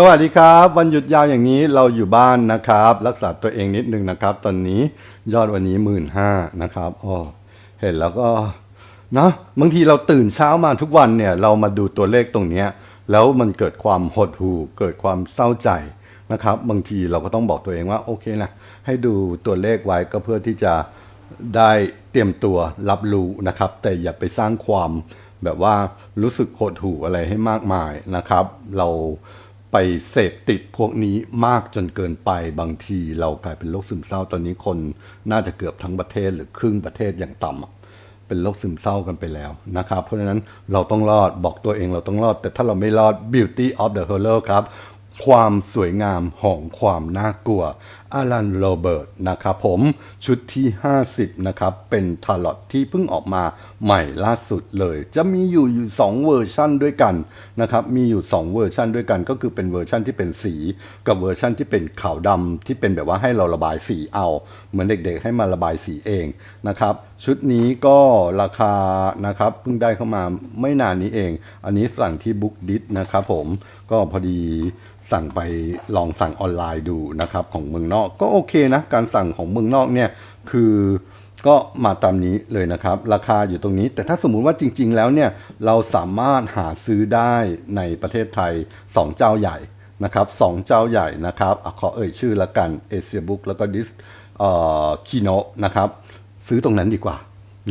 สวัสดีครับ วันหยุดยาวอย่างนี้เราอยู่บ้านนะครับ รักษาตัวเองนิดนึงนะครับ ตอนนี้ยอดวันนี้หมื่นห้านะครับอ๋อเห็นแล้วก็เนาะบางทีเราตื่นเช้ามาทุกวันเนี่ย เรามาดูตัวเลขตรงเนี้ยแล้วมันเกิดความหดหู่ เกิดความเศร้าใจนะครับ บางทีเราก็ต้องบอกตัวเองว่าโอเคนะให้ดูตัวเลขไว้ก็เพื่อที่จะได้เตรียมตัวรับรู้นะครับ แต่อย่าไปสร้างความแบบว่ารู้สึกหดหู่อะไรให้มากมายนะครับ เรา ไปเสพติดพวกนี้มากจนเกินไปบางทีเรากลายเป็นโรคซึมเศร้าตอนนี้คนน่าจะเกือบทั้งประเทศหรือครึ่งประเทศอย่างต่ำเป็นโรคซึมเศร้ากันไปแล้วนะครับ เพราะฉะนั้นเราต้องรอดบอกตัวเองเราต้องรอด แต่ถ้าเราไม่รอด beauty of the horror ครับ ความสวยงามของความน่ากลัว อารันโรเบิร์ตนะครับผมชุดที่ 50 นะครับ เป็นทาร์ลอตที่เพิ่งออกมาใหม่ล่าสุดเลย จะมีอยู่อยู่ 2 เวอร์ชั่นด้วยกันนะครับ มีอยู่ 2 เวอร์ชั่นด้วยกันก็คือเป็นเวอร์ชั่นที่เป็นสี กับเวอร์ชั่นที่เป็นขาวดำที่เป็นแบบว่าให้เราระบายสีเอา เหมือนเด็กๆ ให้มาระบายสีเองนะครับ ชุดนี้ก็ราคานะครับเพิ่งได้เข้ามาไม่นานนี้เอง อันนี้สั่งที่บุ๊กดิสนะครับผมก็พอดี สั่งไปลองสั่งออนไลน์ดูนะครับของเมืองนอกก็โอเคนะ การสั่งของเมืองนอกเนี่ยคือก็มาตามนี้เลยนะครับ ราคาอยู่ตรงนี้ แต่ถ้าสมมุติว่าจริง ๆ แล้วเนี่ยเราสามารถหาซื้อได้ในประเทศไทย 2 เจ้าใหญ่นะครับสองเจ้าใหญ่นะครับอขอเอ่ยชื่อละกันเอเชียบุ๊กแล้วก็ดิสคีโนนะครับซื้อตรงนั้นดีกว่า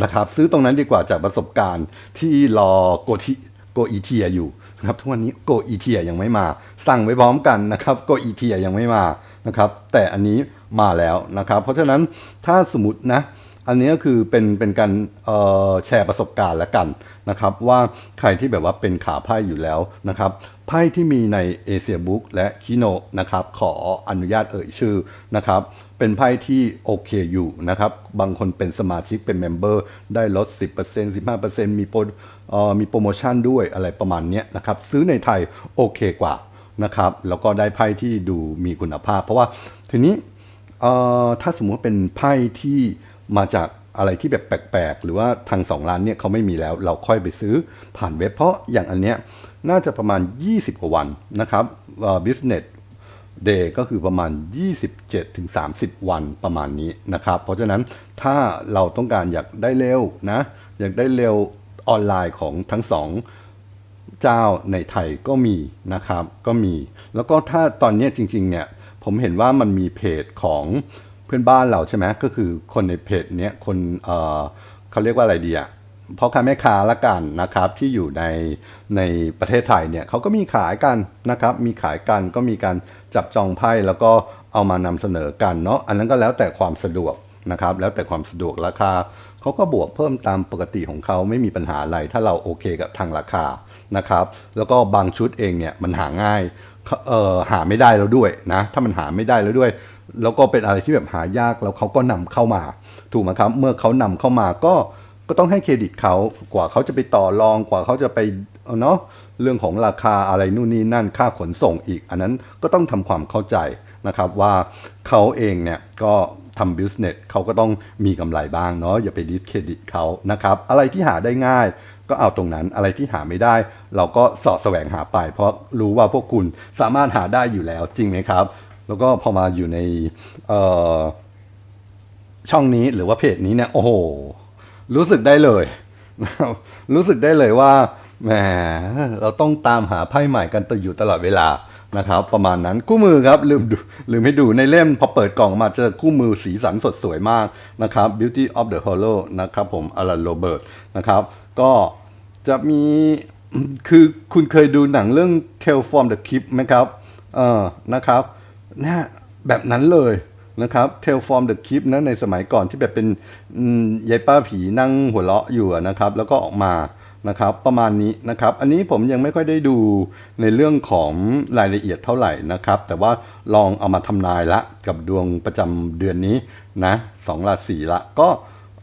นะครับ ซื้อตรงนั้นดีกว่าจากประสบการณ์ที่รอโกทิโกอีเทียอยู่ นะครับทุกวันนี้โกอีเทียยังไม่มา สั่งไว้พร้อมกันนะครับโกอีเทียยังไม่มานะครับแต่อันนี้มาแล้วนะครับ เพราะฉะนั้นถ้าสมมตินะอันนี้ก็คือเป็นเป็นการแชร์ประสบการณ์ล้วกันนะครับ ว่าใครที่แบบว่าเป็นขาไพ่อยู่แล้วนะครับไพ่ที่มีในเอเชียบุ๊กและคิโนนะครับ ขออนุญาตเอ่ยชื่อนะครับ เป็นไพ่ที่โอเคอยู่นะครับ บางคนเป็นสมาชิกเป็นเมมเบอร์ได้ลด 10% 15%มีโปรเอ่อ มีโปรโมชั่นด้วยอะไรประมาณนี้นะครับซื้อในไทยโอเคกว่านะครับแล้วก็ได้ไพ่ที่ดูมีคุณภาพ เพราะว่าทีนี้ถ้าสมมติว่าเป็นไพ่ที่มาจากอะไรที่แบบแปลกๆ หรือว่าทางสองร้านเนี่ยเขาไม่มีแล้วเราค่อยไปซื้อผ่านเว็บ เพราะอย่างอันเนี้ยน่าจะประมาณ 20 กว่าวันนะครับ business day ก็คือประมาณ 27ถึง30 วันประมาณนี้นะครับ เพราะฉะนั้นถ้าเราต้องการอยากได้เร็วนะ อยากได้เร็ว ออนไลน์ของทั้งสองเจ้าในไทยก็มีนะครับ ก็มี แล้วก็ถ้าตอนนี้จริงๆเนี่ยผมเห็นว่ามันมีเพจของเพื่อนบ้านเราใช่ไหมก็คือคนในเพจเนี้ยคนเออเขาเรียกว่าอะไรดีอะพ่อค้าแม่ค้าละกันนะครับที่อยู่ในในประเทศไทยเนี่ยเขาก็มีขายกันนะครับ มีขายกันก็มีการจับจองไพ่แล้วก็เอามานำเสนอกันเนาะอันนั้นก็แล้วแต่ความสะดวกนะครับ แล้วแต่ความสะดวกราคา เขาก็บวกเพิ่มตามปกติของเขาไม่มีปัญหาอะไร ถ้าเราโอเคกับทางราคานะครับ แล้วก็บางชุดเองเนี่ยมันหาง่ายเอ่อหาไม่ได้แล้วด้วยนะถ้ามันหาไม่ได้แล้วด้วย แล้วก็เป็นอะไรที่แบบหายากแล้วเขาก็นำเข้ามา ถูกไหมครับ เมื่อเขานำเข้ามาก็ก็ต้องให้เครดิตเขากว่าเขาจะไปต่อรองกว่าเขาจะไปเนาะเรื่องของราคาอะไรนู่นนี่นั่นค่าขนส่งอีก อันนั้นก็ต้องทำความเข้าใจนะครับว่าเขาเองเนี่ยก็ ทำบิสเนสเขาก็ต้องมีกำไรบ้างเนาะอย่าไปดิสเครดิตเขานะครับอะไรที่หาได้ง่ายก็เอาตรงนั้นอะไรที่หาไม่ได้ เราก็เสาะแสวงหาไป เพราะรู้ว่าพวกคุณสามารถหาได้อยู่แล้วจริงไหมครับ แล้วก็พอมาอยู่ในช่องนี้หรือว่าเพจนี้เนี่ยโอ้โห รู้สึกได้เลย รู้สึกได้เลยว่าแหมเราต้องตามหาไพ่ใหม่กันตอยู่ตลอดเวลา นะครับประมาณนั้นคู่มือครับลืมดูลืมให้ดูในเล่มพอเปิดกล่องมาเจอคู่มือสีสันสดสวยมากนะครับ Beauty of the Hollow นะครับผมอลันโรเบิร์ตนะครับก็จะมีคือคุณเคยดูหนังเรื่อง Tale from the Crypt ไหมครับเออนะครับนะแบบนั้นเลยนะครับ Tale from the Crypt นะในสมัยก่อนที่แบบเป็นยายป้าผีนั่งหัวเราะอยู่นะครับ แล้วก็ออกมา นะครับประมาณนี้นะครับอันนี้ผมยังไม่ค่อยได้ดูในเรื่องของรายละเอียดเท่าไหร่นะครับ แต่ว่าลองเอามาทำนายละกับดวงประจำเดือนนี้นะสองราศีละก็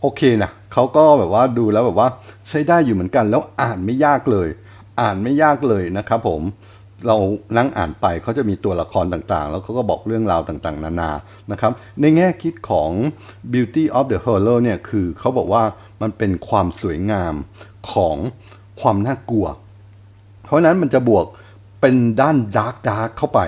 โอเคนะเขาก็แบบว่าดูแล้วแบบว่าใช้ได้อยู่เหมือนกัน แล้วอ่านไม่ยากเลย อ่านไม่ยากเลยนะครับผมเรานั่งอ่านไปเขาจะมีตัวละครต่างๆ แล้วเขาก็บอกเรื่องราวต่างๆ นานานะครับ ในแง่คิดของ Beauty of the Horror เนี่ยคือเขาบอกว่ามันเป็นความสวยงาม ของความน่ากลัว เพราะนั้นมันจะบวกเป็นด้านดาร์กดาร์กเข้าไป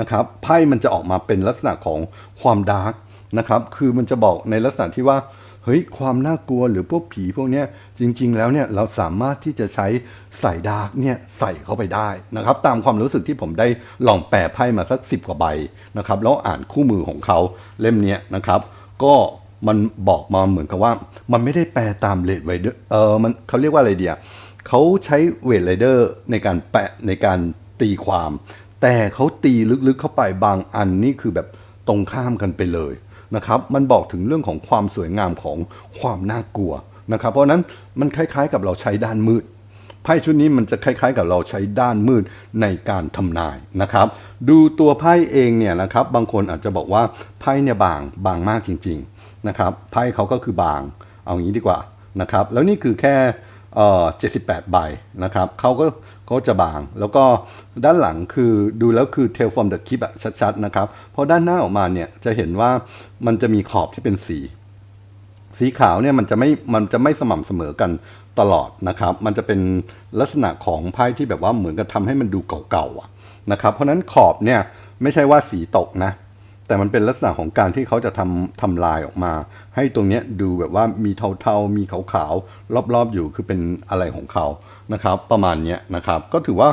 นะครับไพ่มันจะออกมาเป็นลักษณะของความดาร์กนะครับคือมันจะบอกในลักษณะที่ว่าเฮ้ยความน่ากลัวหรือพวกผีพวกเนี้ยจริง ๆ แล้วเนี่ยเราสามารถที่จะใช้ใส่ดาร์กเนี่ยใส่เข้าไปได้นะครับ ตามความรู้สึกที่ผมได้ลองแปลไพ่มาสักสิบกว่าใบนะครับแล้วอ่านคู่มือของเขาเล่มเนี้ยนะครับ ก็ มันบอกมาเหมือนกับว่า มันไม่ได้แปลตามเลดไวเดอร์เออมันเขาเรียกว่าอะไรเดียเขาใช้เวทไรเดอร์ในการแปะในการตีความ แต่เขาตีลึกๆเข้าไปบางอันนี่คือแบบตรงข้ามกันไปเลยนะครับ มันบอกถึงเรื่องของความสวยงามของความน่ากลัวนะครับ เพราะนั้นมันคล้ายๆกับเราใช้ด้านมืดไพ่ชุดนี้มันจะคล้ายๆ กับเราใช้ด้านมืดในการทำนายนะครับ ดูตัวไพ่เองเนี่ยนะครับ บางคนอาจจะบอกว่าไพ่เนี่ยบางบางมากจริง ๆ นะครับไพ่เขาก็คือบางเอางี้ดีกว่านะครับแล้วนี่คือแค่เอ่อ78 ใบนะครับเขาก็เขาจะบาง แล้วก็ด้านหลังคือดูแล้วคือ tail from the clip อะชัดๆนะครับเพราะด้านหน้าออกมาเนี่ยจะเห็นว่ามันจะมีขอบที่เป็นสี สีขาวเนี่ยมันจะไม่มันจะไม่สม่ำเสมอกันตลอดนะครับ มันจะเป็นลักษณะของไพ่ที่แบบว่าเหมือนกับทำให้มันดูเก่าๆอะนะครับ เพราะนั้นขอบเนี่ยไม่ใช่ว่าสีตกนะ แต่มันเป็นลักษณะของการที่เขาจะทำทำลายออกมา ให้ตรงนี้ดูแบบว่ามีเทาๆ มีขาวๆ รอบๆอยู่คือเป็นอะไรของเขานะครับ ประมาณนี้นะครับ ก็ถือว่า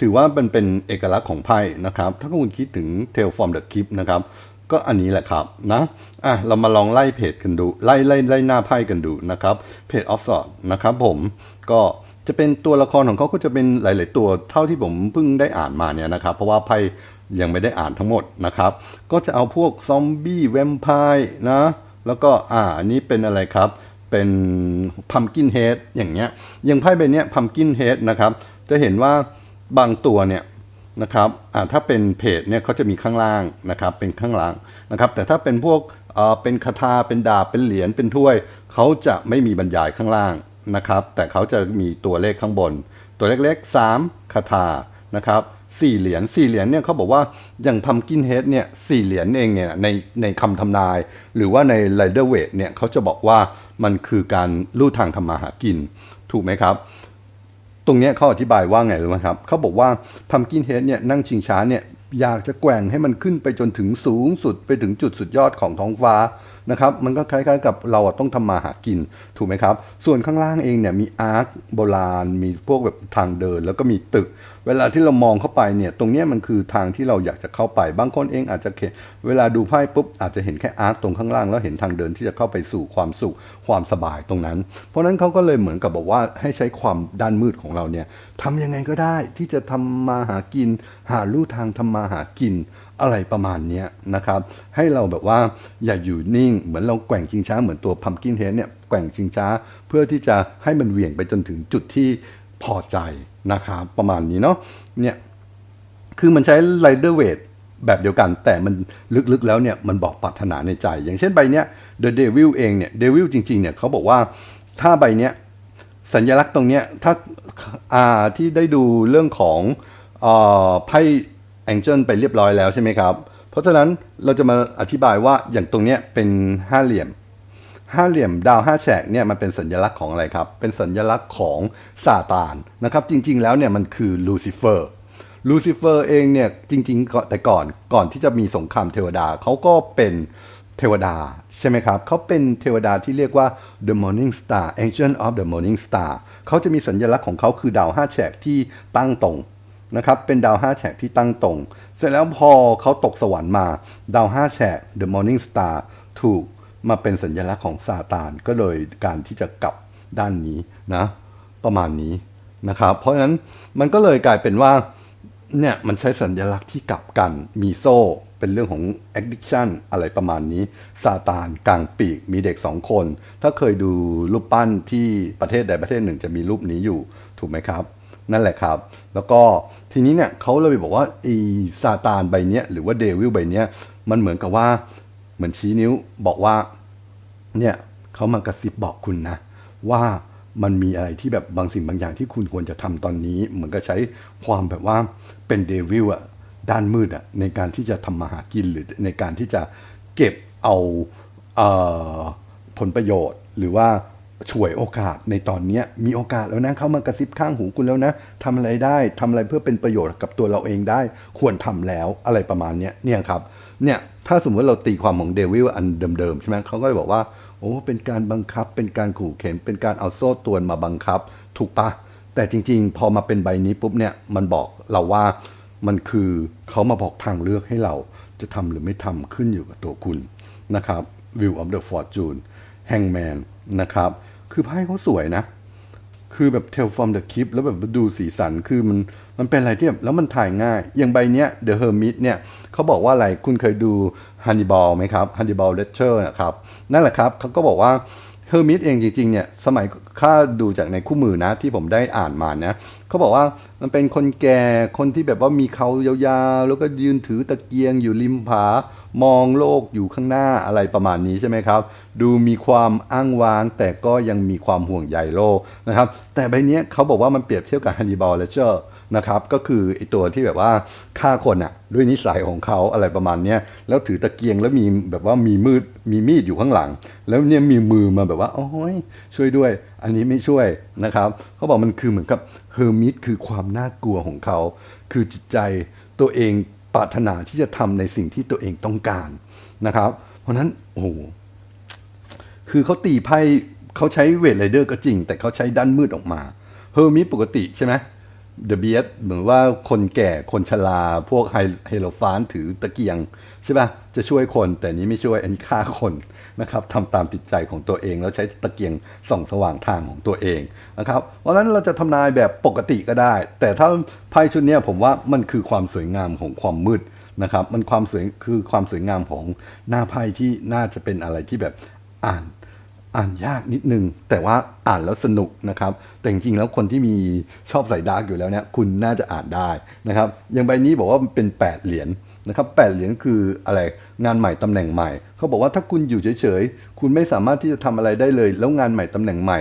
ถือว่ามันเป็นเอกลักษณ์ของไพ่นะครับ ถ้าคุณคิดถึง Tail from the Clip นะครับ ก็อันนี้แหละครับนะอะเรามาลองไล่เพจกันดูไล่ไล่ไล่หน้าไพ่กันดูนะครับเพจออฟสอดนะครับผมก็จะเป็นตัวละครของเขาก็จะเป็นหลาย ๆ ตัวเท่าที่ผมเพิ่งได้อ่านมาเนี่ยนะครับ เพราะว่าไพ่ ยังไม่ได้อ่านทั้งหมดนะครับ ก็จะเอาพวกซอมบี้แวมไพร์นะ แล้วก็อ่าอันนี้เป็นอะไรครับ เป็นพัมกินเฮดอย่างเงี้ยอย่างไพ่ใบเนี้ยพัมกินเฮดนะครับ จะเห็นว่าบางตัวเนี่ยนะครับอ่าถ้าเป็นเพจเนี่ยเขาจะมีข้างล่างนะครับ เป็นข้างล่างนะครับ แต่ถ้าเป็นพวกเอ่อเป็นคาถาเป็นดาบเป็นเหรียญเป็นถ้วยเขาจะไม่มีบรรยายข้างล่างนะครับ แต่เขาจะมีตัวเลขข้างบน ตัวเล็กๆ 3คาถานะครับ สี่เหรียญสี่เหรียญเนี่ยเขาบอกว่าอย่างพัมกินเฮดเนี่ยสี่เหรียญเองเนี่ยในในคำทำนาย หรือว่าในไรเดอร์เวทเนี่ยเขาจะบอกว่ามันคือการลู่ทางทำมาหากิน ถูกไหมครับ ตรงนี้เขาอธิบายว่าไงรู้ไหมครับเขาบอกว่าพัมกินเฮดเนี่ยนั่งชิงช้าเนี่ยอยากจะแกว่งให้มันขึ้นไปจนถึงสูงสุดไปถึงจุดสุดยอดของท้องฟ้านะครับมันก็คล้ายๆกับเราต้องทำมาหากินถูกไหมครับ ส่วนข้างล่างเองเนี่ยมีอาร์คโบราณ มีพวกแบบทางเดิน แล้วก็มีตึก เวลาที่เรามองเข้าไปเนี่ยตรงนี้มันคือทางที่เราอยากจะเข้าไปบางคนเองอาจจะเวลาดูไพ่ปุ๊บอาจจะเห็นแค่อาร์คตรงข้างล่าง แล้วเห็นทางเดินที่จะเข้าไปสู่ความสุขความสบายตรงนั้น เพราะฉะนั้นเขาก็เลยเหมือนกับบอกว่าให้ใช้ความด้านมืดของเราเนี่ยทำยังไงก็ได้ที่จะทำมาหากิน หาลู่ทางทำมาหากินอะไรประมาณนี้นะครับ ให้เราแบบว่าอย่าอยู่นิ่ง เหมือนเราแกว่งชิงช้าเหมือนตัวพัมกินเฮดเนี่ยแกว่งชิงช้า เพื่อที่จะให้มันเหวี่ยงไปจนถึงจุดที่ พอใจนะครับประมาณนี้เนาะเนี่ยคือมันใช้ไรเดอร์เวทแบบเดียวกันแต่มันลึกๆแล้วเนี่ยมันบอกปรารถนาในใจ อย่างเช่นใบเนี้ย The Devil เองเนี่ย Devil จริงๆเนี่ยเขาบอกว่าถ้าใบเนี้ยสัญลักษณ์ตรงเนี้ยถ้าอ่าที่ได้ดูเรื่องของอ่อไพ่แองเจิลไปเรียบร้อยแล้วใช่ไหมครับ เพราะฉะนั้นเราจะมาอธิบายว่าอย่างตรงเนี้ยเป็นห้าเหลี่ยม ห้าเหลี่ยมดาวห้าแฉกเนี่ยมันเป็นสัญลักษณ์ของอะไรครับ เป็นสัญลักษณ์ของซาตานนะครับ จริง ๆ แล้วเนี่ยมันคือลูซิเฟอร์ลูซิเฟอร์เองเนี่ยจริงๆแต่ก่อนก่อนที่จะมีสงครามเทวดาเขาก็เป็นเทวดาใช่ไหมครับเขาเป็นเทวดาที่เรียกว่า the morning star angel of the morning star เขาจะมีสัญลักษณ์ของเขาคือดาวห้าแฉกที่ตั้งตรงนะครับเป็นดาวห้าแฉกที่ตั้งตรง เสร็จแล้วพอเขาตกสวรรค์มาดาวห้าแฉก The Morning Star ถูก มาเป็นสัญลักษณ์ของซาตาน ก็เลยการที่จะกลับด้านนี้นะ ประมาณนี้นะครับ เพราะฉะนั้นมันก็เลยกลายเป็นว่าเนี่ยมันใช้สัญลักษณ์ที่กลับกันมีโซ่ เป็นเรื่องของ addiction อะไรประมาณนี้ซาตานกลางปีกมีเด็กสองคน ถ้าเคยดูรูปปั้นที่ประเทศใดประเทศหนึ่งจะมีรูปนี้อยู่ถูกไหมครับ นั่นแหละครับ แล้วก็ทีนี้เนี่ยเขาเลยบอกว่าไอีซาตานใบเนี้ยหรือว่าเดวิลใบเนี้ยมันเหมือนกับว่าเหมือนชี้นิ้วบอกว่า เนี่ยเขามากระซิบบอกคุณนะ ว่ามันมีอะไรที่แบบบางสิ่งบางอย่างที่คุณควรจะทำตอนนี้ เหมือนกับใช้ความแบบว่าเป็นเดวิลอะด้านมืดอะในการที่จะทำมาหากินหรือในการที่จะเก็บเอาเออผลประโยชน์ หรือว่าฉวยโอกาสในตอนนี้มีโอกาสแล้วนะเขามากระซิบข้างหูคุณแล้วนะทำอะไรได้ทำอะไรเพื่อเป็นประโยชน์กับตัวเราเองได้ ควรทำแล้วอะไรประมาณนี้เนี่ยครับเนี่ยถ้าสมมติเราตีความของเดวิลอันเดิมๆใช่ไหมเขาก็จะบอกว่า โอ้เป็นการบังคับ เป็นการขู่เข็นเป็นการเอาโซ่ตวนมาบังคับ ถูกปะแต่จริง ๆ พอมาเป็นใบนี้ปุ๊บเนี่ยมันบอกเราว่ามันคือเขามาบอกทางเลือกให้เราจะทำหรือไม่ทำขึ้นอยู่กับตัวคุณนะครับ View of the Fortune Hangman นะครับ คือไพ่เขาสวยนะ คือแบบ tell from the clip แล้วแบบดูสีสันคือมันมันเป็นอะไรที่แบบแล้วมันถ่ายง่าย อย่างใบเนี้ย The Hermit เนี่ยเขาบอกว่าอะไรคุณเคยดู Hannibal ไหมครับ Hannibal Lecter นะครับ นั่นแหละครับเขาก็บอกว่า Hermit เองจริงๆเนี่ยสมัยค่าดูจากในคู่มือนะที่ผมได้อ่านมานะเขาบอกว่ามันเป็นคนแก่คนที่แบบว่ามีเขายาวๆ แล้วก็ยืนถือตะเกียงอยู่ริมผามองโลกอยู่ข้างหน้าอะไรประมาณนี้ใช่ไหมครับ ดูมีความอ้างว้าง แต่ก็ยังมีความห่วงใยโลกนะครับแต่ใบเนี้ยเขาบอกว่ามันเปรียบเทียบกับ Hannibal Lecter น นะครับก็คือไอตัวที่แบบว่าฆ่าคนอะด้วยนิสัยของเขาอะไรประมาณเนี้ยแล้วถือตะเกียงแล้วมีแบบว่ามีมืดมีมีดอยู่ข้างหลัง แล้วเนี่ยมีมือมาแบบว่าโอ้ยช่วยด้วย อันนี้ไม่ช่วยนะครับเขาบอกมันคือเหมือนกับเฮอร์มิตคือความน่ากลัวของเขา คือจิตใจตัวเองปรารถนาที่จะทำในสิ่งที่ตัวเองต้องการนะครับ เพราะนั้นโอ้โหคือเขาตีไพ่เขาใช้เวทไรเดอร์ก็จริง แต่เขาใช้ด้านมืดออกมาเฮอร์มิตปกติใช่ไหม เดอะเบียสเหมือนว่าคนแก่คนชราพวกไฮโลฟานถือตะเกียง ใช่ป่ะจะช่วยคนแต่นี้ไม่ช่วยอันนี้ฆ่าคนนะครับทำตามจิตใจของตัวเอง แล้วใช้ตะเกียงส่องสว่างทางของตัวเองนะครับเพราะฉะนั้นเราจะทำนายแบบปกติก็ได้ แต่ถ้าไพ่ชุดนี้ผมว่ามันคือความสวยงามของความมืดนะครับ มันความสวยคือความสวยงามของหน้าไพ่ที่น่าจะเป็นอะไรที่แบบอ่าน อ่านยากนิดนึง แต่ว่าอ่านแล้วสนุกนะครับ แต่จริงๆแล้วคนที่มีชอบใส่ดาร์กอยู่แล้วเนี่ยคุณน่าจะอ่านได้นะครับอย่างใบนี้บอกว่ามันเป็น 8 เหรียญนะครับแเหรียญคืออะไรงานใหม่ตำแหน่งใหม่ เขาบอกว่าถ้าคุณอยู่เฉยๆ คุณไม่สามารถที่จะทำอะไรได้เลย แล้วงานใหม่ตำแหน่งใหม่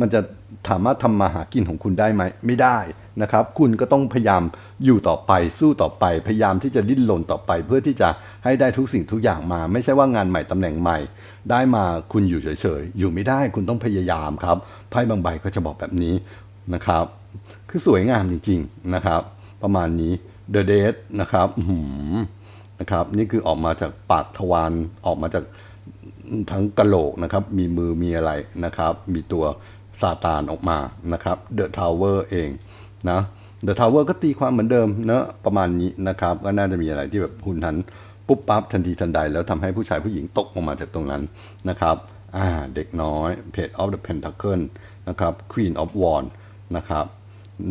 มันจะสามารถทำมาหากินของคุณได้ไหมไม่ได้นะครับ คุณก็ต้องพยายามอยู่ต่อไปสู้ต่อไป พยายามที่จะดิ้นรนต่อไป เพื่อที่จะให้ได้ทุกสิ่งทุกอย่างมา ไม่ใช่ว่างานใหม่ตำแหน่งใหม่ ได้มาคุณอยู่เฉยๆอยู่ไม่ได้คุณต้องพยายามครับไพ่บางใบก็จะบอกแบบนี้นะครับ คือสวยงามจริงๆนะครับ ประมาณนี้ The Dead นะครับหือนะครับนี่คือออกมาจากปากทวารออกมาจากทั้งกะโหลกนะครับ มีมือมีอะไรนะครับ มีตัว ซาตานออกมานะครับเดอะทาวเวอร์เองนะเดอะทาวเวอร์ก็ตีความเหมือนเดิมเนอะประมาณนี้นะครับ ก็น่าจะมีอะไรที่แบบหุนหันปุ๊บปั๊บทันทีทันใด แล้วทำให้ผู้ชายผู้หญิงตกลงมาจากตรงนั้นนะครับอ่าเด็กน้อย Page of the Pentacle นะครับ Queen of wand นะครับ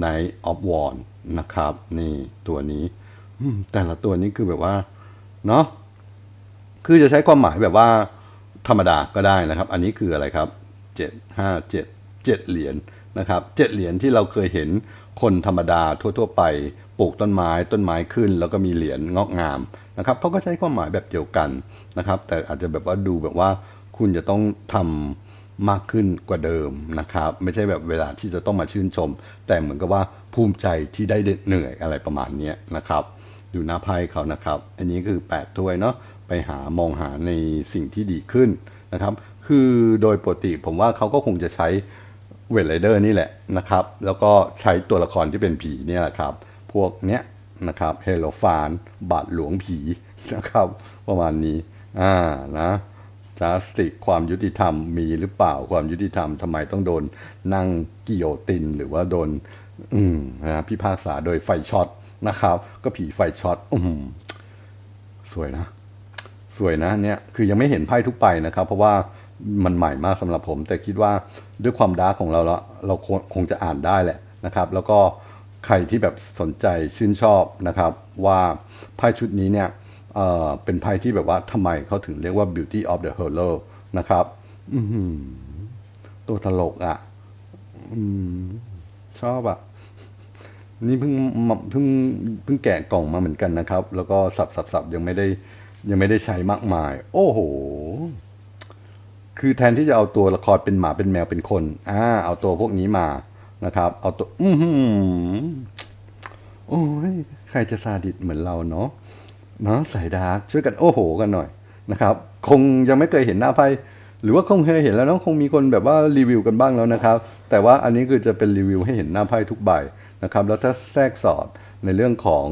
Knight of wand นะครับ นี่ตัวนี้แต่ละตัวนี้คือแบบว่าเนาะคือจะใช้ความหมายแบบว่าธรรมดาก็ได้นะครับ อันนี้คืออะไรครับเจ็ด ห้าเจ็ดเหรียญนะครับเจ็ดเหรียญที่เราเคยเห็นคนธรรมดาทั่ว ๆ ไปปลูกต้นไม้ต้นไม้ขึ้น แล้วก็มีเหรียญงอกงามนะครับเขาก็ใช้ความหมายแบบเดียวกันนะครับ แต่อาจจะแบบว่าดูแบบว่าคุณจะต้องทำมากขึ้นกว่าเดิมนะครับ ไม่ใช่แบบเวลาที่จะต้องมาชื่นชม แต่เหมือนกับว่าภูมิใจที่ได้เหนื่อยอะไรประมาณนี้นะครับดูหน้าไพ่เขานะครับ อันนี้คือ 8 ถ้วยเนาะไปหามองหาในสิ่งที่ดีขึ้นนะครับ คือโดยปกติผมว่าเขาก็คงจะใช้ เวทไรเดอร์นี่แหละนะครับ แล้วก็ใช้ตัวละครที่เป็นผีเนี่ยแหละครับ พวกเนี้ยนะครับเฮโลฟานบาทหลวงผีนะครับ ประมาณนี้อ่านะจัสติกความยุติธรรมมีหรือเปล่าความยุติธรรมทำไมต้องโดนนั่งกิโยติน หรือว่าโดน อืมนะพิพากษาโดยไฟช็อตนะครับ ก็ผีไฟช็อตอืมสวยนะ สวยนะเนี่ยคือยังไม่เห็นไพ่ทุกใบนะครับ เพราะว่า มันใหม่มากสำหรับผม แต่คิดว่าด้วยความดาร์กของเราแล้วเราคงจะอ่านได้แหละนะครับ แล้วก็ใครที่แบบสนใจชื่นชอบนะครับ ว่าไพ่ชุดนี้เนี่ยเเป็นไพ่ที่แบบว่าทำไมเขาถึงเรียกว่า beauty of the hero นะครับอื้อหือตัวตลกอะอชอบอะ นี่เพิ่งเพิ่งเพิ่งแกะกล่องมาเหมือนกันนะครับ แล้วก็สับสับสับยังไม่ได้ ยังไม่ได้ใช้มากมาย โอ้โห คือแทนที่จะเอาตัวละครเป็นหมาเป็นแมวเป็นคนอ่าเอาตัวพวกนี้มานะครับ เอาตัว อือหือโอ้ยใครจะซาดิสเหมือนเราเนาะเนาะสายดาร์กช่วยกันโอ้โหกันหน่อยนะครับ คงยังไม่เคยเห็นหน้าไพ่หรือว่าคงเคยเห็นแล้วเนาะคงมีคนแบบว่ารีวิวกันบ้างแล้วนะครับ แต่ว่าอันนี้คือจะเป็นรีวิวให้เห็นหน้าไพ่ทุกใบนะครับ แล้วถ้าแทรกสอดในเรื่องของ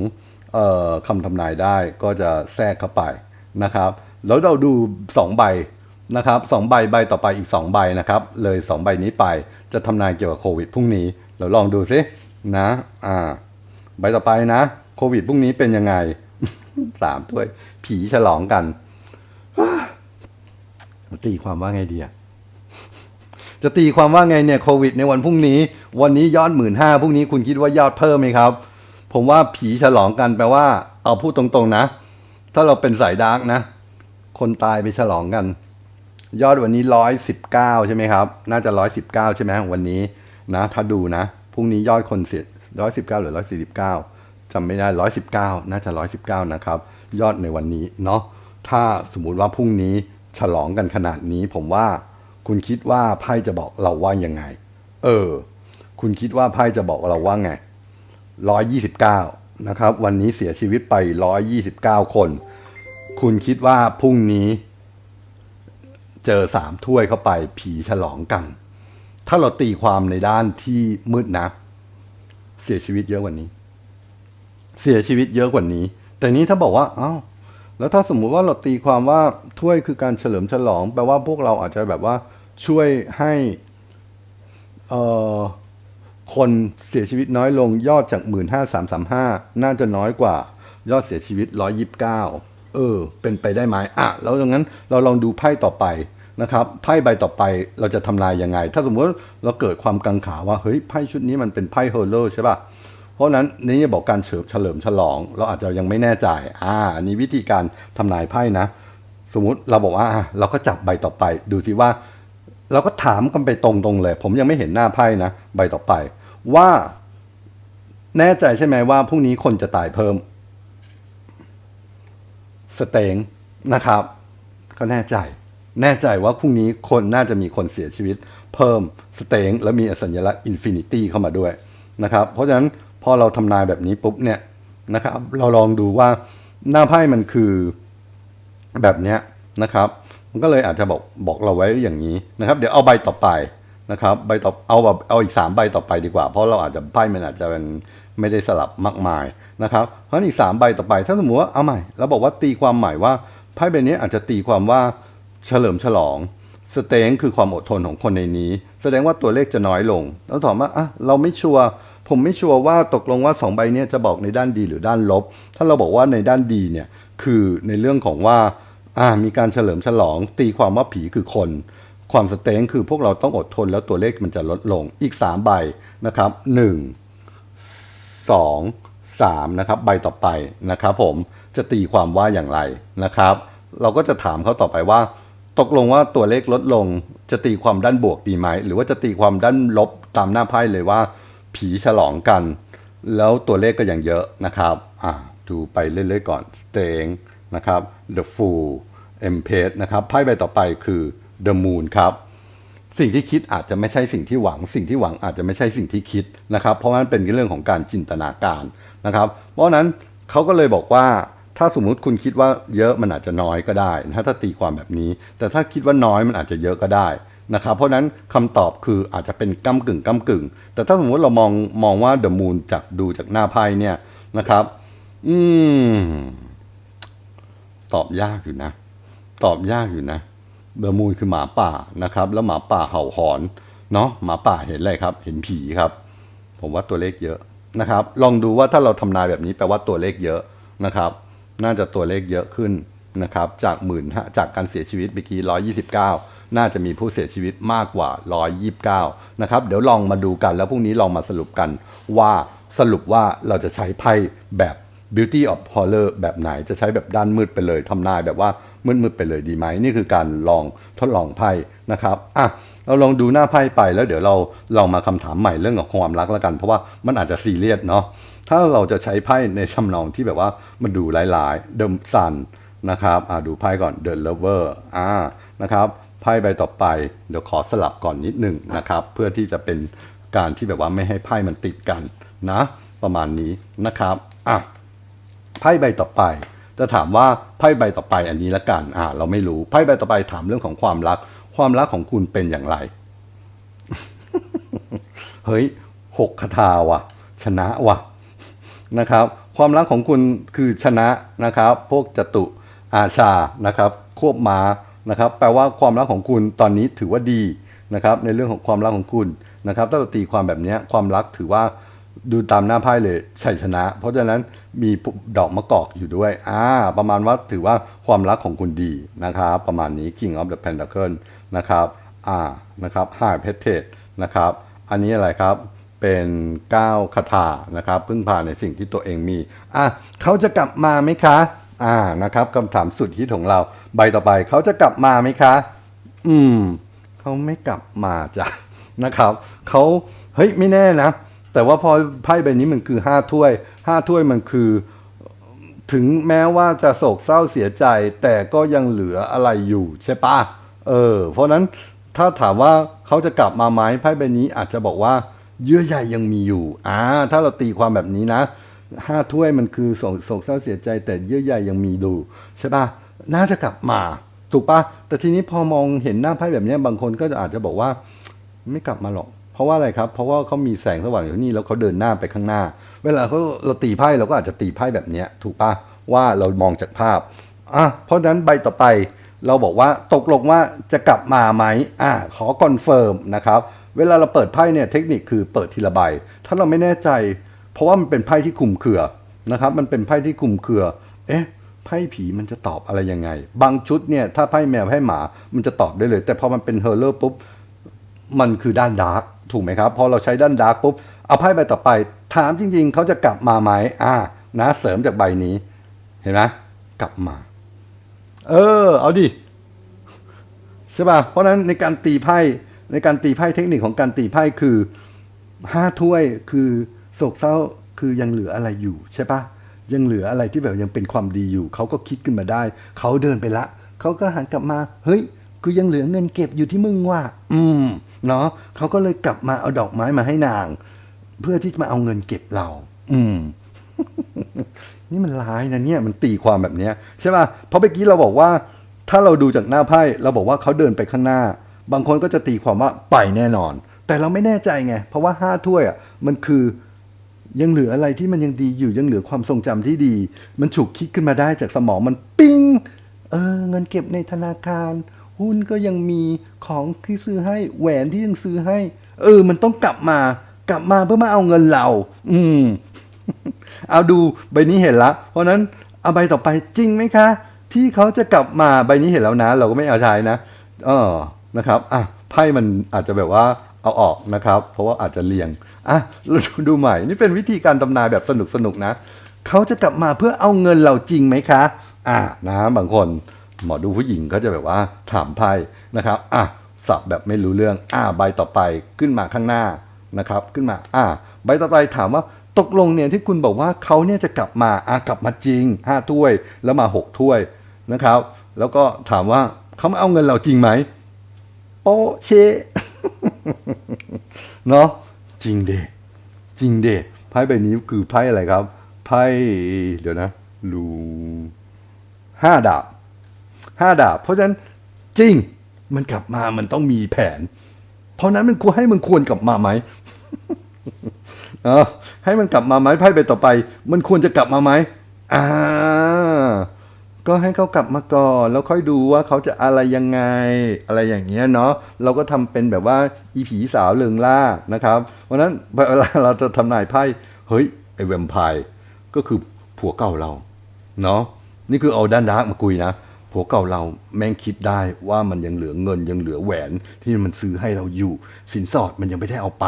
ออคำทำนายได้ก็จะแทรกเข้าไปนะครับ แล้วเราดู 2 ใบ นะครับสองใบใบต่อไปอีก 2 ใบนะครับ เลย 2 ใบนี้ไปจะทำนายเกี่ยวกับโควิดพรุ่งนี้ เราลองดูซินะอ่าใบต่อไปนะ โควิดพรุ่งนี้เป็นยังไงสามถ้วย ผีฉลองกันตีความว่าไงดีอะจะตีความว่าไงเนี่ยโควิดในวันพรุ่งนี้ วันนี้ยอดหมื่นห้าพรุ่งนี้คุณคิดว่ายอดเพิ่มไหมครับ ผมว่าผีฉลองกันแปลว่า เอาพูดตรงๆนะ ถ้าเราเป็นสายดาร์กนะ คนตายไปฉลองกัน ยอดวันนี้ร้อยสิบเก้าใช่ไหมครับ น่าจะร้อยสิบเก้าใช่ไหมวันนี้นะ ถ้าดูนะพรุ่งนี้ยอดคนเสียร้อยสิบเก้าหรือร้อยสี่สิบเก้าจำไม่ได้ร้อยสิบเก้าน่าจะร้อยสิบเก้านะครับ ยอดในวันนี้เนาะถ้าสมมุติว่าพรุ่งนี้ฉลองกันขนาดนี้ ผมว่าคุณคิดว่าไพ่จะบอกเราว่ายังไง เออ คุณคิดว่าไพ่จะบอกเราว่าไงร้อยยี่สิบเก้านะครับ วันนี้เสียชีวิตไปร้อยยี่สิบเก้าคน คุณคิดว่าพรุ่งนี้ เจอสามถ้วยเข้าไปผีฉลองกัน ถ้าเราตีความในด้านที่มืดนะเสียชีวิตเยอะกว่านี้ เสียชีวิตเยอะกว่านี้ แต่นี้ถ้าบอกว่าอ้าวแล้วถ้าสมมุติว่าเราตีความว่าถ้วยคือการเฉลิมฉลอง แปลว่าพวกเราอาจจะแบบว่าช่วยให้เอ่อคนเสียชีวิตน้อยลงยอดจากหมื่นห้าสามสามห้าน่าจะน้อยกว่า ยอดเสียชีวิตร้อยยิบ เออ เป็นไปได้ไหมอะแล้วดังนั้นเราลองดูไพ่ต่อไปนะครับไพ่ใบต่อไปเราจะทำลายยังไง ถ้าสมมติเราเกิดความกังขาว่าเฮ้ยไพ่ชุดนี้มันเป็นไพ่เฮอร์เลอร์ใช่ป่ะเพราะนั้นนี่บอกการเฉลิมเฉลิมฉลอง เราอาจจะยังไม่แน่ใจอ่านนี้วิธีการทำนายไพ่นะ สมมุติเราบอกว่าเราก็จับใบต่อไป ดูสิว่า เราก็ถามกันไปตรงๆเลย ผมยังไม่เห็นหน้าไพ่นะ ใบต่อไป ว่า แน่ใจใช่ไหมว่าพรุ่งนี้คนจะตายเพิ่ม สเตงนะครับก็แน่ใจ แน่ใจว่าพรุ่งนี้คนน่าจะมีคนเสียชีวิต เพิ่มสเตงแล้วมีสัญลักษณ์อินฟินิตี้เข้ามาด้วยนะครับ เพราะฉะนั้นพอเราทำนายแบบนี้ปุ๊บเนี่ยนะครับ เราลองดูว่าหน้าไพ่มันคือแบบเนี้ยนะครับ มันก็เลยอาจจะบอกบอกเราไว้อย่างนี้นะครับ เดี๋ยวเอาใบต่อไปนะครับ ใบต่อเอาแบบเอาอีกสามใบต่อไปดีกว่า เพราะเราอาจจะไพ่มันอาจจะเป็น ไม่ได้สลับมากมายนะครับ เพราะฉะนั้นอีกสามใบต่อไป ถ้าสมมติว่าเอาใหม่เราบอกว่าตีความใหม่ว่าไพ่ใบนี้อาจจะตีความว่าเฉลิมฉลองสเตงคือความอดทนของคนในนี้ แสดงว่าตัวเลขจะน้อยลงแล้วถามว่าอะเราไม่ชัวร์ผมไม่ชัวร์ว่าตกลงว่าสองใบนี้จะบอกในด้านดีหรือด้านลบ ถ้าเราบอกว่าในด้านดีเนี่ยคือในเรื่องของว่าอ่ามีการเฉลิมฉลอง ตีความว่าผีคือคน ความสเตงคือพวกเราต้องอดทนแล้วตัวเลขมันจะลดลงอีก 3 ใบนะครับ 1 2 3นะครับใบต่อไปนะครับผมจะตีความว่าอย่างไรนะครับ เราก็จะถามเขาต่อไปว่า ตกลงว่าตัวเลขลดลงจะตีความด้านบวกดีไหม หรือว่าจะตีความด้านลบตามหน้าไพ่เลยว่า ผีฉลองกัน แล้วตัวเลขก็ยังเยอะนะครับอ่าดูไปเรื่อยๆก่อน Staying นะครับ The Fool e m p a c e นะครับไพ่ใบต่อไปคือ The Moon ครับ สิ่งที่คิดอาจจะไม่ใช่สิ่งที่หวัง สิ่งที่หวังอาจจะไม่ใช่สิ่งที่คิดนะครับ เพราะมันเป็นเรื่องของการจินตนาการนะครับ เพราะนั้นเขาก็เลยบอกว่าถ้าสมมุติคุณคิดว่าเยอะมันอาจจะน้อยก็ได้นะถ้าตีความแบบนี้ แต่ถ้าคิดว่าน้อยมันอาจจะเยอะก็ได้นะครับ เพราะนั้นคำตอบคืออาจจะเป็นก้ากึ่งก้ากึ่ง แต่ถ้าสมมุติเรามองมองว่าเดอะมูนจากดูจากหน้าไพ่เนี่ยนะครับ อืม ตอบยากอยู่นะ ตอบยากอยู่นะ เดอะมูนคือหมาป่านะครับ แล้วหมาป่าเห่าหอนเนาะหมาป่าเห็นอะไรครับ เห็นผีครับ ผมว่าตัวเลขเยอะนะครับ ลองดูว่าถ้าเราทำนายแบบนี้แปลว่าตัวเลขเยอะนะครับ น่าจะตัวเลขเยอะขึ้นนะครับ จากหมื่นจากการเสียชีวิตเมื่อกี้ร้อยยี่สิบเก้าน่าจะมีผู้เสียชีวิตมากกว่าร้อยยี่สิบเก้านะครับ เดี๋ยวลองมาดูกันแล้วพรุ่งนี้ลองมาสรุปกันว่าสรุปว่าเราจะใช้ไพ่แบบ Beauty of Horror แบบไหนจะใช้แบบด้านมืดไปเลยทำนายแบบว่า มืดๆไปเลยดีไหมนี่คือการลองทดลองไพ่นะครับอะเราลองดูหน้าไพ่ไปแล้วเดี๋ยวเราลองมาคำถามใหม่เรื่องของความรักแล้วกัน เพราะว่ามันอาจจะซีเรียสเนาะถ้าเราจะใช้ไพ่ในชำนองที่แบบว่ามันดูหลายๆ The Sun นนะครับอ่าดูไพ่ก่อน The Lover อ่านะครับไพ่ใบต่อไปเดี๋ยวขอสลับก่อนนิดหนึ่งนะครับ เพื่อที่จะเป็นการที่แบบว่าไม่ให้ไพ่มันติดกันนะ ประมาณนี้นะครับอะไพ่ใบต่อไป จะถามว่าไพ่ใบต่อไปอันนี้ละกันอ่า เราไม่รู้ไพ่ใบต่อไปถามเรื่องของความรัก ความรักของคุณเป็นอย่างไร เฮ้ยหกคาถาวะชนะวะนะครับ ความรักของคุณคือชนะนะครับ พวกจตุอาชานะครับควบม้านะครับ แปลว่าความรักของคุณตอนนี้ถือว่าดีนะครับ ในเรื่องของความรักของคุณนะครับถ้าเราตีความแบบนี้ความรักถือว่า ดูตามหน้าไพ่เลยชัยชนะ เพราะฉะนั้นมีดอกมะกอกอยู่ด้วย อ่า ประมาณว่าถือว่าความรักของคุณดีนะครับ ประมาณนี้ King of the Pentacle นะครับ อ่า นะครับ High p e t a g e นะครับ อันนี้อะไรครับ เป็น9คาถานะครับ พึ่งพาในสิ่งที่ตัวเองมี อะเขาจะกลับมาไหมคะ อ่า นะครับคำถามสุดฮิตของเรา ใบต่อไป เขาจะกลับมาไหมคะ อืม เขาไม่กลับมาจ้ะ นะครับ เขา เฮ้ย ไม่แน่นะ แต่ว่าพอไพ่ใบนี้มันคือห้าถ้วยห้าถ้วยมันคือ ถึงแม้ว่าจะโศกเศร้าเสียใจ แต่ก็ยังเหลืออะไรอยู่ใช่ปะเออ เพราะนั้นถ้าถามว่าเขาจะกลับมาไหมไพ่ใบนี้อาจจะบอกว่า เยื่อใยยังมีอยู่อ่าถ้าเราตีความแบบนี้นะห้าถ้วยมันคือโศกโศกเศร้าเสียใจ แต่เยื่อใยยังมีดูใช่ปะน่าจะกลับมา ถูกปะแต่ทีนี้พอมองเห็นหน้าไพ่แบบนี้บางคนก็จะอาจจะบอกว่า ไม่กลับมาหรอก เพราะว่าอะไรครับ เพราะว่าเขามีแสงสว่างอยู่นี่แล้วเขาเดินหน้าไปข้างหน้า เวลาเขาเราตีไพ่เราก็อาจจะตีไพ่แบบนี้ถูกปะว่าเรามองจากภาพอะเพราะฉะนั้นใบต่อไป เราบอกว่าตกลงว่าจะกลับมาไหมอะขอคอนเฟิร์มนะครับเวลาเราเปิดไพ่เนี่ยเทคนิคคือเปิดทีละใบ ถ้าเราไม่แน่ใจ เพราะว่ามันเป็นไพ่ที่คุมเครือนะครับมันเป็นไพ่ที่คุมเครือ เอ๊ะไพ่ผีมันจะตอบอะไรยังไง บางชุดเนี่ยถ้าไพ่แมวไพ่หมามันจะตอบได้เลย แต่พอมันเป็นเฮอร์เลอร์ปุ๊บมันคือด้านดาร์ก ถูกไหมครับ พอเราใช้ด้านดาร์กปุ๊บ เอาไพ่ใบต่อไป ถามจริง ๆ เขาจะกลับมาไหมอ่านะเสริมจากใบนี้ เห็นไหมกลับมา เออ เอาดิใช่ป่ะเพราะนั้นในการตีไพ่ในการตีไพ่เทคนิคของการตีไพ่คือห้าถ้วยคือโศกเศร้าคือยังเหลืออะไรอยู่ใช่ปะยังเหลืออะไรที่แบบยังเป็นความดีอยู่ เขาก็คิดขึ้นมาได้ เขาเดินไปละ เขาก็หันกลับมา เฮ้ยกูยังเหลือเงินเก็บอยู่ที่มึงว่ะอืม เนาะเขาก็เลยกลับมาเอาดอกไม้มาให้นาง เพื่อที่จะมาเอาเงินเก็บเรา อืม นี่มันร้ายนะเนี่ย มันตีความแบบเนี้ยใช่ป่ะเพราะเมื่อกี้เราบอกว่า ถ้าเราดูจากหน้าไพ่เราบอกว่าเขาเดินไปข้างหน้า บางคนก็จะตีความว่าไปแน่นอน แต่เราไม่แน่ใจไง เพราะว่าห้าถ้วยอะมันคือยังเหลืออะไรที่มันยังดีอยู่ยังเหลือความทรงจำที่ดี มันฉุกคิดขึ้นมาได้จากสมองมันปิ้งเออ เงินเก็บในธนาคาร หุ้นก็ยังมีของที่ซื้อให้แหวนที่ยังซื้อให้ เออ มันต้องกลับมา กลับมาเพื่อมาเอาเงินเรา อืม เอาดูใบนี้เห็นละ เพราะนั้นเอาใบต่อไปจริงไหมคะ ที่เขาจะกลับมาใบนี้เห็นแล้วนะ เราก็ไม่เอาใช้นะเออนะครับอะไพ่มันอาจจะแบบว่าเอาออกนะครับ เพราะว่าอาจจะเลียงอะเราดูใหม่นี่เป็นวิธีการทำนายแบบสนุกสนุกๆนะเขาจะกลับมาเพื่อเอาเงินเราจริงไหมคะ อะนะบางคน หมอดูผู้หญิงก็จะแบบว่าถามไพ่นะครับอะสับแบบไม่รู้เรื่องอะใบต่อไปขึ้นมาข้างหน้านะครับ ขึ้นมาอะใบต่อไปถามว่าตกลงเนี่ยที่คุณบอกว่าเขาเนี่ยจะกลับมาอะกลับมาจริงห้าถ้วยแล้วมาหกถ้วยนะครับ แล้วก็ถามว่าเขามาเอาเงินเราจริงไหมโปเชเนาะจริงเดจริงเดไพ่ใบนี้คือไพ่อะไรครับไพ่เดี๋ยวนะลูห้าดาบ ห้าดาบ เพราะฉะนั้นจริงมันกลับมามันต้องมีแผน เพราะนั้นมันควรให้มันควรกลับมาไหมเออให้มันกลับมาไหมไพ่ใบต่อไป มันควรจะกลับมาไหมอ่าก็ให้เขากลับมาก่อน แล้วค่อยดูว่าเขาจะอะไรยังไงอะไรอย่างเงี้ยเนาะเราก็ทำเป็นแบบว่าอีผีสาวเริงล่านะครับ เพราะนั้นเวลาเราจะทำนายไพ่เฮ้ยไอแวมไพร์ก็คือผัวเก่าเราเนาะนี่คือเอาด้านดาร์กมาคุยนะ ผัวเก่าเราแม่งคิดได้ว่ามันยังเหลือเงินยังเหลือแหวนที่มันซื้อให้เราอยู่ สินสอดมันยังไม่ได้เอาไป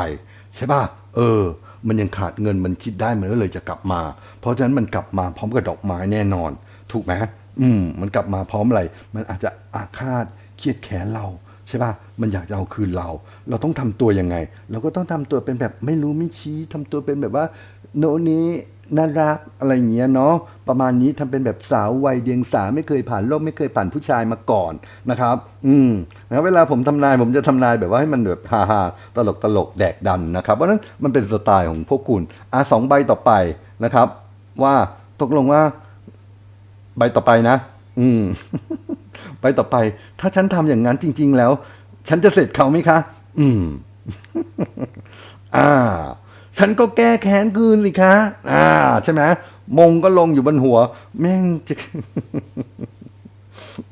ใช่ป่ะเออ มันยังขาดเงินมันคิดได้มันก็เลยจะกลับมา เพราะฉะนั้นมันกลับมาพร้อมกับดอกไม้แน่นอน ถูกไหมอืม มันกลับมาพร้อมอะไร มันอาจจะอาฆาตเครียดแค้นเราใช่ป่ะ มันอยากจะเอาคืนเรา เราต้องทำตัวยังไง เราก็ต้องทำตัวเป็นแบบไม่รู้ไม่ชี้ทำตัวเป็นแบบว่า โนนี้ น่ารักอะไรอย่างเงี้ยเนาะประมาณนี้ทำเป็นแบบสาววัยเดียงสาไม่เคยผ่านโลกไม่เคยผ่านผู้ชายมาก่อนนะครับ อืมนะเวลาผมทำนายผมจะทำนายแบบว่าให้มันแบบฮาฮาตลกตลกแดกดันนะครับเพราะนั้นมันเป็นสไตล์ของพวกคุณอะสองใบต่อไปนะครับ ว่าตกลงว่า ใบต่อไปนะ อืมใบต่อไป ถ้าฉันทำอย่างนั้นจริง ๆ แล้ว ฉันจะเสร็จเขาไหมคะ อืม อ่า ฉันก็แก้แค้นคืนสิคะ อ่า ใช่ไหมมงก็ลงอยู่บนหัว แม่งจะ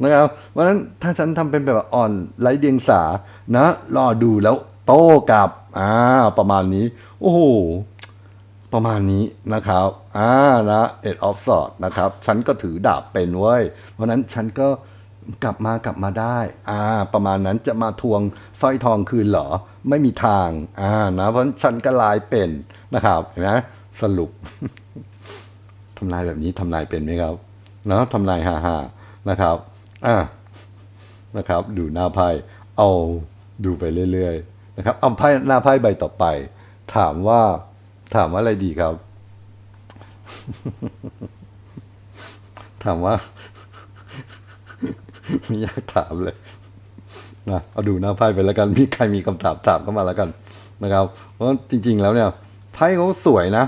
นะครับเพราะฉะนั้นถ้าฉันทำเป็นแบบอ่อนไร้เดียงสานะรอดูแล้วโต้กลับ อ่า ประมาณนี้ โอ้โห ประมาณนี้นะครับ อ่านะเอ็ดออฟสอดนะครับ ฉันก็ถือดาบเป็นเว้ย เพราะฉะนั้นฉันก็ กลับมากลับมาได้อ่าประมาณนั้นจะมาทวงสร้อยทองคืนเหรอ ไม่มีทางอ่านะเพราะชั้นก็ลายเป็นนะครับเห็นไหมสรุปทำนายแบบนี้ทำนายเป็นไหมครับเนาะทำนายฮ่าฮานะครับอ่านะครับ ดูหน้าไพ่เอาดูไปเรื่อยๆนะครับเอาไพ่หน้าไพ่ใบต่อไป ถามว่าถามว่าอะไรดีครับ ถามว่า ไม่อยากถามเลยนะเอาดูหน้าไพ่ไปแล้วกันมีใครมีคำถามถามเข้ามาแล้วกันนะครับ เพราะจริง ๆ แล้วเนี่ยไพ่เขาสวยนะ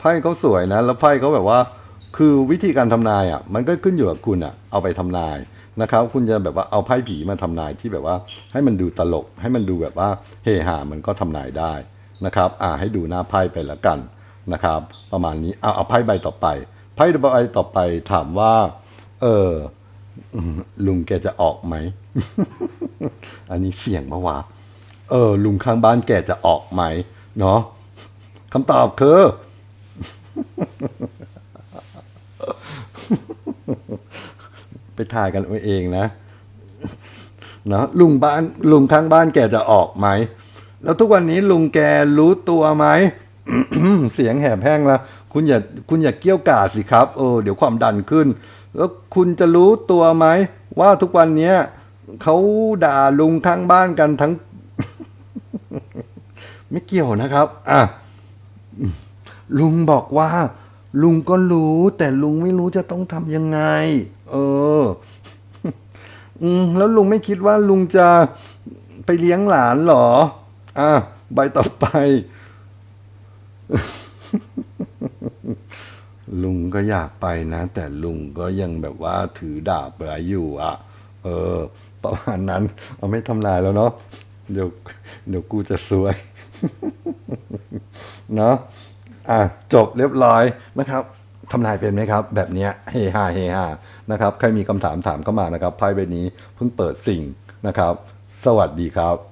ไพ่เขาสวยนะ แล้วไพ่เขาแบบว่า คือวิธีการทำนายอะ มันก็ขึ้นอยู่กับคุณอะ เอาไปทำนายนะครับ คุณจะแบบว่าเอาไพ่ผีมาทำนายที่แบบว่า ให้มันดูตลก ให้มันดูแบบว่าเฮฮามันก็ทำนายได้นะครับ อ่าให้ดูหน้าไพ่ไปแล้วกันนะครับ ประมาณนี้เอาเอาไพ่ใบต่อไป ไพ่ใบต่อไปถามว่า เออ ลุงแกจะออกไหม อันนี้เสี่ยงมาวะ เออ ลุงข้างบ้านแกจะออกไหม เนาะคำตอบคือไปถ่ายกันเอาเองนะเนาะลุงบ้านลุงข้างบ้านแกจะออกไหม แล้วทุกวันนี้ลุงแกรู้ตัวไหม เสียงแหบแห้งละคุณอย่าคุณอย่าเกี้ยวกาดสิครับ เออ เดี๋ยวความดันขึ้น แล้วคุณจะรู้ตัวไหม ว่าทุกวันเนี้ยเขาด่าลุงข้างบ้านกันทั้ง ไม่เกี่ยวนะครับ อะ ลุงบอกว่า ลุงก็รู้ แต่ลุงไม่รู้จะต้องทำยังไง เออ อืมแล้วลุงไม่คิดว่าลุงจะไปเลี้ยงหลานหรอ อะ ใบต่อไป ลุงก็อยากไปนะ แต่ลุงก็ยังแบบว่าถือดาบไว้อยู่อะเออ ประมาณนั้น เอาไม่ทำลายแล้วเนาะเดี๋ยวเดี๋ยวกูจะซวย เนาะอะจบเรียบร้อยนะครับทำนายเป็นไหมครับ แบบเนี้ยเฮฮาเฮฮานะครับ ใครมีคำถามถามเข้ามานะครับไพ่ใบนี้เพิ่งเปิดสิ่งนะครับ สวัสดีครับ